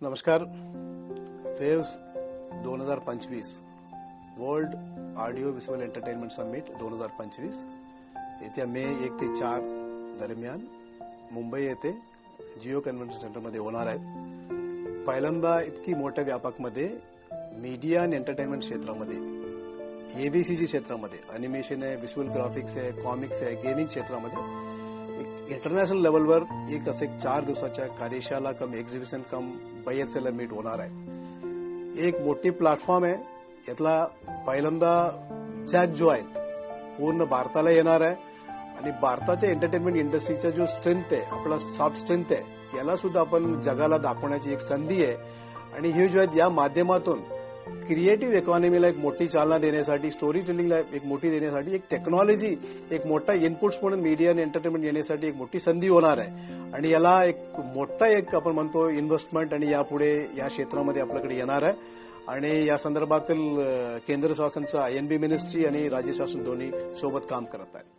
नमस्कार. वेव्स दोन हजार पंचवीस world audio visual entertainment summit दोन हजार पंचवीस. येत्या मे एक ते चार दरम्यान मुंबई येथे जिओ कन्व्हेन्शन सेंटरमध्ये होणार आहेत. पहिल्यांदा इतकी मोठ्या व्यापकमध्ये मीडिया आणि एंटरटेनमेंट क्षेत्रामध्ये एबीसीसी क्षेत्रामध्ये अॅनिमेशन आहे विज्युअल ग्राफिक्स आहे कॉमिक्स आहे गेमिंग क्षेत्रामध्ये एक इंटरनॅशनल लेवलवर एक असे एक चार दिवसाच्या कार्यशाला cum exhibition cum buyer seller meet होणार आहे. एक मोठी प्लॅटफॉर्म आहे. यातला पहिल्यांदा जॅक जो आहे पूर्ण भारताला येणार आहे. आणि भारताच्या एंटरटेनमेंट इंडस्ट्रीचा जो स्ट्रेंथ आहे आपला सॉफ्ट स्ट्रेंथ आहे याला सुद्धा आपण जगाला दाखवण्याची एक संधी आहे. आणि हे जो आहेत या माध्यमातून क्रिएटिव्ह इकॉनॉमीला एक मोठी चालना देण्यासाठी स्टोरी टेलिंगला एक मोठी देण्यासाठी एक टेक्नॉलॉजी एक मोठा इनपुट्स म्हणून मीडिया आणि एंटरटेनमेंट येण्यासाठी एक मोठी संधी होणार आहे. आणि याला एक मोठा एक आपण म्हणतो इन्व्हेस्टमेंट आणि यापुढे या क्षेत्रामध्ये आपल्याकडे येणार आहे. आणि या संदर्भातील केंद्र शासनचं आय एन बी मिनिस्ट्री आणि राज्य शासन दोन्ही सोबत काम करत आहे